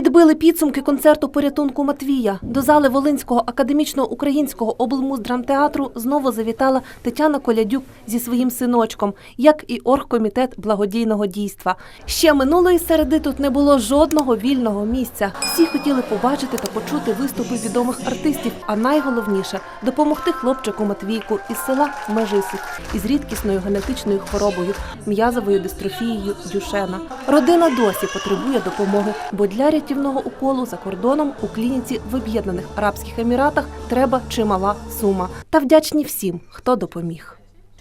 Підбили підсумки концерту порятунку Матвія. До зали Волинського академічного українського облмуздрамтеатру знову завітала Тетяна Колядюк зі своїм синочком, як і оргкомітет благодійного дійства. Ще минулої середи тут не було жодного вільного місця. Всі хотіли побачити та почути виступи відомих артистів, а найголовніше допомогти хлопчику Матвійку із села Межисик із рідкісною генетичною хворобою м'язовою дистрофією Дюшена. Родина досі потребує допомоги, бо для рятівного уколу за кордоном у клініці в Об'єднаних Арабських Еміратах треба чимала сума. Та вдячні всім, хто допоміг.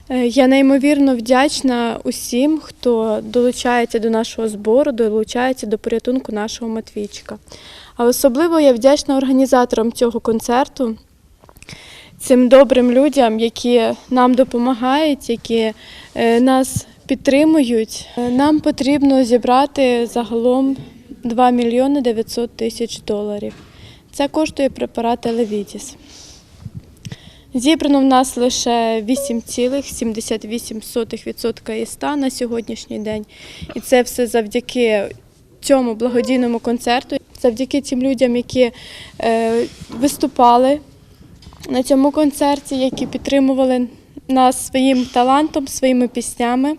Е, Я неймовірно вдячна усім, хто долучається до нашого збору, долучається до порятунку нашого Матвійчика. А особливо я вдячна організаторам цього концерту, цим добрим людям, які нам допомагають, які е, нас підтримують. Е, Нам потрібно зібрати загалом 2 мільйони 900 тисяч доларів. Це коштує препарат Елевідіс. Зібрано в нас лише 8,78% із 100 на сьогоднішній день. І це все завдяки цьому благодійному концерту, завдяки тим людям, які е, виступали на цьому концерті, які підтримували нас своїм талантом, своїми піснями.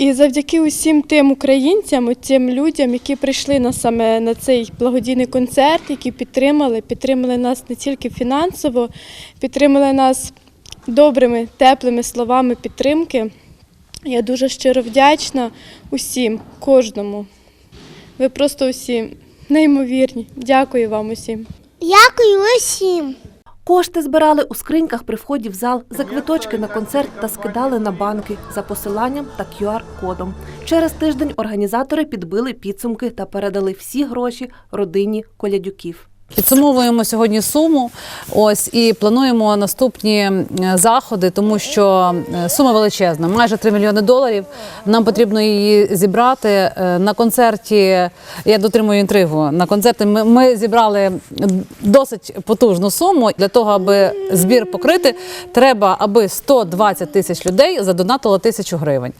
І завдяки усім тим українцям, тим людям, які прийшли на саме на цей благодійний концерт, які підтримали, підтримали нас не тільки фінансово, підтримали нас добрими, теплими словами підтримки. Я дуже щиро вдячна усім, кожному. Ви просто усі неймовірні. Дякую вам усім. Дякую усім. Кошти збирали у скриньках при вході в зал за квиточки на концерт та скидали на банки за посиланням та QR-кодом. Через тиждень організатори підбили підсумки та передали всі гроші родині колядюків. Підсумовуємо сьогодні суму. Ось і плануємо наступні е, заходи, тому що е, сума величезна, майже 3 мільйони доларів. Нам потрібно її зібрати Е, на концерті. Я дотримую інтригу. На концерті ми, ми зібрали досить потужну суму. Для того, аби збір покрити, треба, аби 120 тисяч людей задонатило тисячу гривень.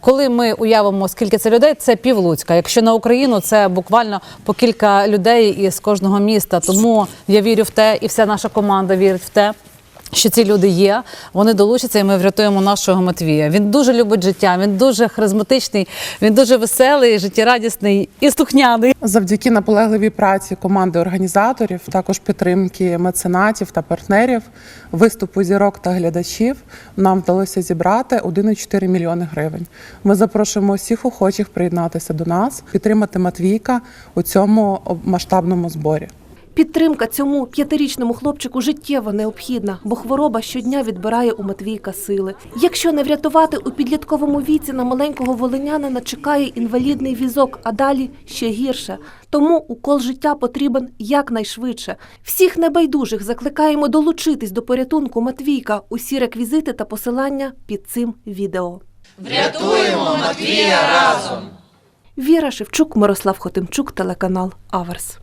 Коли ми уявимо, скільки це людей, це пів Луцька. Якщо на Україну, це буквально по кілька людей із кожного міста. Тому я вірю в те, і вся наша команда вірить в те. Що ці люди є, вони долучаться, і ми врятуємо нашого Матвія. Він дуже любить життя, він дуже харизматичний, він дуже веселий, життєрадісний і слухняний. Завдяки наполегливій праці команди організаторів, також підтримки меценатів та партнерів, виступу зірок та глядачів, нам вдалося зібрати 1,4 мільйони гривень. Ми запрошуємо всіх охочих приєднатися до нас, підтримати Матвійка у цьому масштабному зборі. Підтримка цьому п'ятирічному хлопчику життєво необхідна, бо хвороба щодня відбирає у Матвійка сили. Якщо не врятувати у підлітковому віці на маленького волинянина чекає інвалідний візок, а далі ще гірше. Тому укол життя потрібен якнайшвидше. Всіх небайдужих закликаємо долучитись до порятунку Матвійка. Усі реквізити та посилання під цим відео. Врятуємо Матвія разом! Віра Шевчук, Мирослав Хотимчук, телеканал Аверс.